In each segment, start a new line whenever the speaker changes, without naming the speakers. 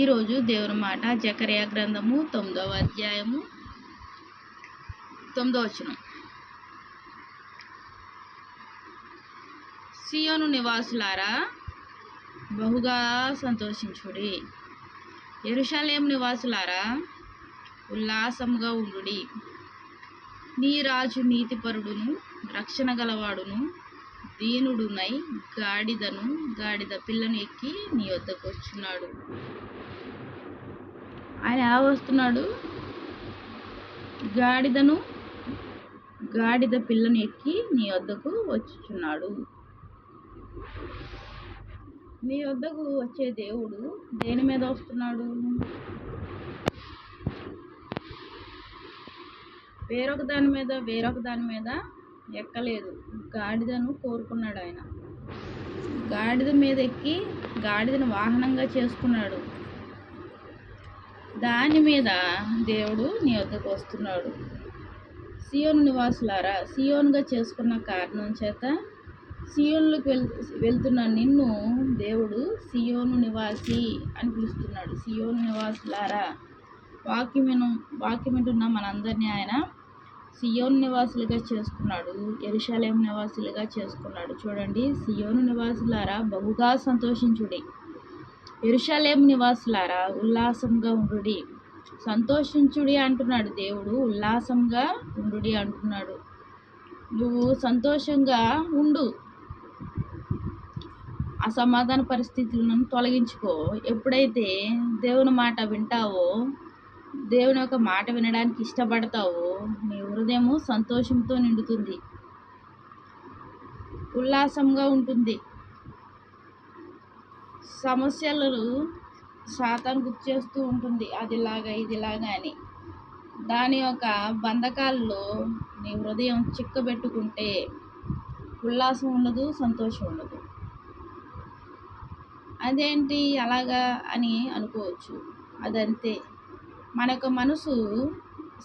ఈరోజు దేవుని మాట జకరియా గ్రంథము తొమ్మిదవ అధ్యాయము తొమ్మిదవ వచనం. సియోను నివాసులారా బహుగా సంతోషించుడి. ఎరుషాలేం నివాసులారా ఉల్లాసముగా ఉండుడి. నీ రాజు నీతిపరుడును రక్షణ గలవాడును దీనుడునై గాడిదను గాడిద పిల్లను ఎక్కి నీ వద్దకు వచ్చున్నాడు ఆయన ఎలా వస్తున్నాడు? గాడిదను గాడిద పిల్లను ఎక్కి నీ వద్దకు వచ్చుచున్నాడు. నీ వద్దకు వచ్చే దేవుడు దేని మీద వస్తున్నాడు? వేరొక దాని మీద వేరొక దాని మీద ఎక్కలేదు. గాడిదను కోరుకున్నాడు ఆయన. గాడిద మీద ఎక్కి గాడిదను వాహనంగా చేసుకున్నాడు. దాని మీద దేవుడు నీ వద్దకు వస్తున్నాడు. సియోను నివాసులారా సియోన్గా చేసుకున్న కారణం చేత సియోన్లోకి వెళ్ వెళ్తున్న నిన్ను దేవుడు సియోను నివాసి అని పిలుస్తున్నాడు. సియోను నివాసులారా వాక్యమును వాక్యమింటున్న మనందరినీ ఆయన సియోను నివాసులుగా చేసుకున్నాడు ఎరుషాలేం నివాసులుగా చేసుకున్నాడు. చూడండి సియోను నివాసులారా బహుగా సంతోషించుడి. ఎరుషలేం నివాసులారా ఉల్లాసంగా ఉండుడి. సంతోషించుడి అంటున్నాడు దేవుడు ఉల్లాసంగా ఉండుడి అంటున్నాడు. నువ్వు సంతోషంగా ఉండు. అసమాధాన పరిస్థితులను తొలగించుకో. ఎప్పుడైతే దేవుని మాట వింటావో దేవుని యొక్క మాట వినడానికి ఇష్టపడతావో నీ హృదయము సంతోషంతో నిండుతుంది. ఉల్లాసంగా ఉంటుంది. సమస్యలను శాతాన్ని గుర్తు చేస్తూ ఉంటుంది. అదిలాగా ఇదిలాగా అని. దాని యొక్క బంధకాల్లో నీ హృదయం చిక్కబెట్టుకుంటే ఉల్లాసం ఉండదు సంతోషం ఉండదు. అదేంటి అలాగా అని అనుకోవచ్చు. అదంతే. మన యొక్క మనసు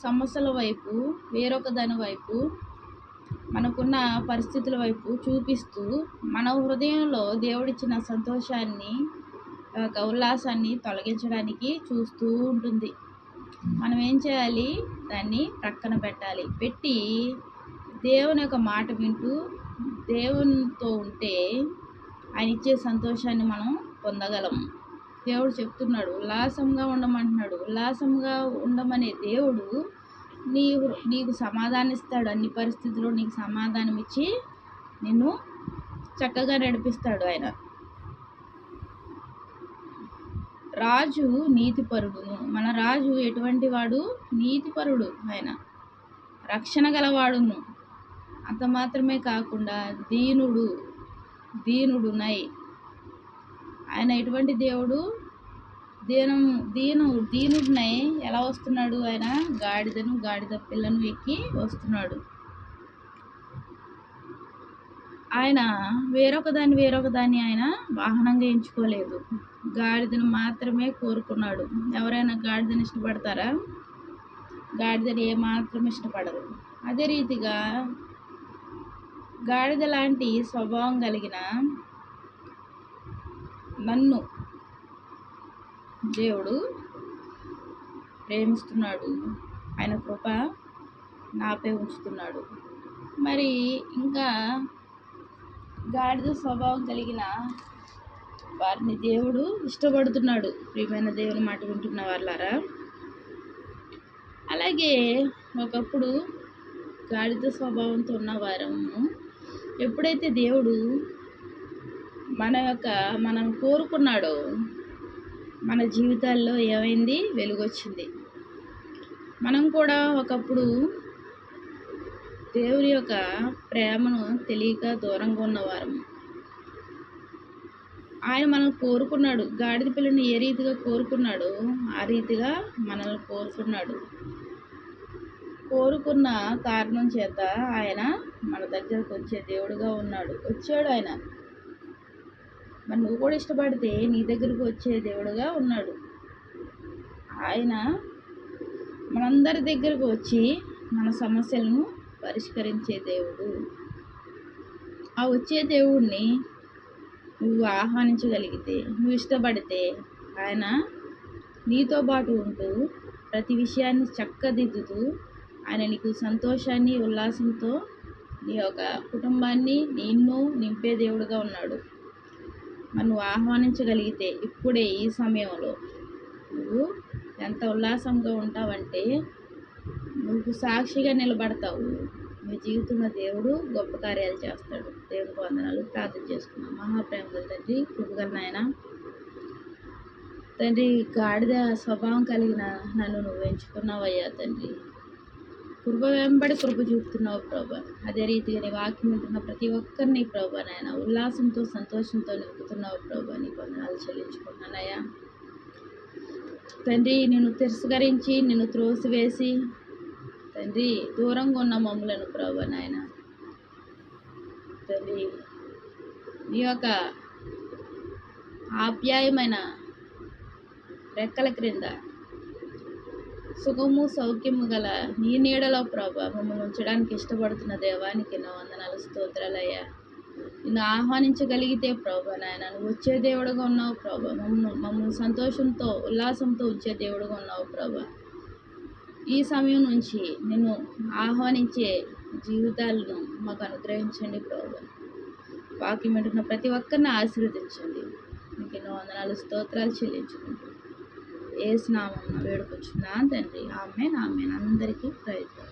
సమస్యల వైపు వేరొక దాని వైపు మనకున్న పరిస్థితుల వైపు చూపిస్తూ మన హృదయంలో దేవుడిచ్చిన సంతోషాన్ని ఒక ఉల్లాసాన్ని తొలగించడానికి చూస్తూ ఉంటుంది. మనం ఏం చేయాలి? దాన్ని ప్రక్కన పెట్టాలి. పెట్టి దేవుని యొక్క మాట వింటూ దేవునితో ఉంటే ఆయన ఇచ్చే సంతోషాన్ని మనం పొందగలం. దేవుడు చెప్తున్నాడు ఉల్లాసంగా ఉండమంటున్నాడు. ఉల్లాసంగా ఉండమనే దేవుడు నీవు నీకు సమాధానం ఇస్తాడు అన్ని పరిస్థితుల్లో నీకు సమాధానం ఇచ్చి నిన్ను చక్కగా నడిపిస్తాడు ఆయన. రాజు నీతిపరుడును. మన రాజు ఎటువంటి వాడు? నీతిపరుడు ఆయన. రక్షణ గలవాడును. అంత మాత్రమే కాకుండా దీనుడు దీనుడునై. ఆయన ఎటువంటి దేవుడు? దీనం దీను దీనుడినై ఎలా వస్తున్నాడు ఆయన? గాడిదను గాడిద పిల్లను ఎక్కి వస్తున్నాడు. ఆయన వేరొక దాన్ని వేరొక దాన్ని ఆయన వాహనంగా ఎంచుకోలేదు. గాడిదను మాత్రమే కోరుకున్నాడు. ఎవరైనా గాడిదను ఇష్టపడతారా? గాడిదని ఏమాత్రం ఇష్టపడరు. అదే రీతిగా గాడిద లాంటి స్వభావం కలిగిన నన్ను దేవుడు ప్రేమిస్తున్నాడు. ఆయన కృప నాపై ఉంచుతున్నాడు. మరి ఇంకా గాడిద స్వభావం కలిగిన వారిని దేవుడు ఇష్టపడుతున్నాడు. ప్రియమైన దేవుని మాట వింటున్న వాళ్ళారా అలాగే ఒకప్పుడు గాడిద స్వభావంతో ఉన్న వారము ఎప్పుడైతే దేవుడు మన యొక్క మనం కోరుకున్నాడో మన జీవితాల్లో ఏమైంది? వెలుగొచ్చింది. మనం కూడా ఒకప్పుడు దేవుని యొక్క ప్రేమను తెలియక దూరంగా ఉన్నవారం. ఆయన మనల్ని కోరుకున్నాడు. గాడిద పిల్లని ఏ రీతిగా కోరుకున్నాడో ఆ రీతిగా మనల్ని కోరుకున్నాడు. కోరుకున్న కారణం చేత ఆయన మన దగ్గరకు వచ్చే దేవుడుగా ఉన్నాడు. వచ్చాడు ఆయన. మరి నువ్వు కూడా ఇష్టపడితే నీ దగ్గరకు వచ్చే దేవుడుగా ఉన్నాడు. ఆయన మనందరి దగ్గరకు వచ్చి మన సమస్యలను పరిష్కరించే దేవుడు. ఆ వచ్చే దేవుడిని నువ్వు ఆహ్వానించగలిగితే నువ్వు ఇష్టపడితే ఆయన నీతో పాటు ఉంటూ ప్రతి విషయాన్ని చక్కదిద్దుతూ ఆయన నీకు సంతోషాన్ని ఉల్లాసంతో నీ యొక్క కుటుంబాన్ని నిన్ను నింపే దేవుడుగా ఉన్నాడు. నువ్వు ఆహ్వానించగలిగితే ఇప్పుడే ఈ సమయంలో. నువ్వు ఎంత ఉల్లాసంగా ఉంటావంటే నువ్వు సాక్షిగా నిలబడతావు. మీ జీవితంలో దేవుడు గొప్ప కార్యాలు చేస్తాడు. దేవుడికి వందనాలు. ప్రార్థన చేసుకున్నాం మహాప్రేమ తండ్రి కృపగల నాయన. తండ్రి గాడిద స్వభావం కలిగిన నన్ను నువ్వు ఎంచుకున్నావయ్యా తండ్రి. కృప వెంబడి కృప చూపుతున్నావు ప్రభా. అదే రీతిగా నీ వాక్యం ఉంటున్న ప్రతి ఒక్కరిని ప్రభా నాయన ఉల్లాసంతో సంతోషంతో నింపుతున్నావు ప్రభా. నీ వందనాలు చెల్లించుకున్నానయ్యా తండ్రి నిన్ను తిరస్కరించి నిన్ను త్రోసివేసి తండ్రి దూరంగా ఉన్న మమ్మలను ప్రభా నాయన. తండ్రి నీ యొక్క ఆప్యాయమైన రెక్కల క్రింద సుఖము సౌఖ్యము గల నీ నీడలో ప్రభా మమ్మల్ని ఉంచడానికి ఇష్టపడుతున్న దేవానికి నా వందనాలు స్తోత్రాలయ్యా నిన్ను ఆహ్వానించగలిగితే ప్రభా నాయన నువ్వు వచ్చే దేవుడుగా ఉన్నావు ప్రభా. మమ్మల్ని మమ్మల్ని సంతోషంతో ఉల్లాసంతో వచ్చే దేవుడుగా ఉన్నావు ప్రభా. ఈ సమయం నుంచి నిన్ను ఆహ్వానించే జీవితాలను మాకు అనుగ్రహించండి ప్రభా. వాక్యం వింటున్న ప్రతి ఒక్కరిని ఆశీర్వదించండి. మీకు ఎన్నో వందనాలు స్తోత్రాలు చెల్లించుకుంటూ ఏసునామం స్నామం వేడుకొచ్చున్నా తండ్రి. ఆమె ఆమె అందరికీ ప్రయత్నం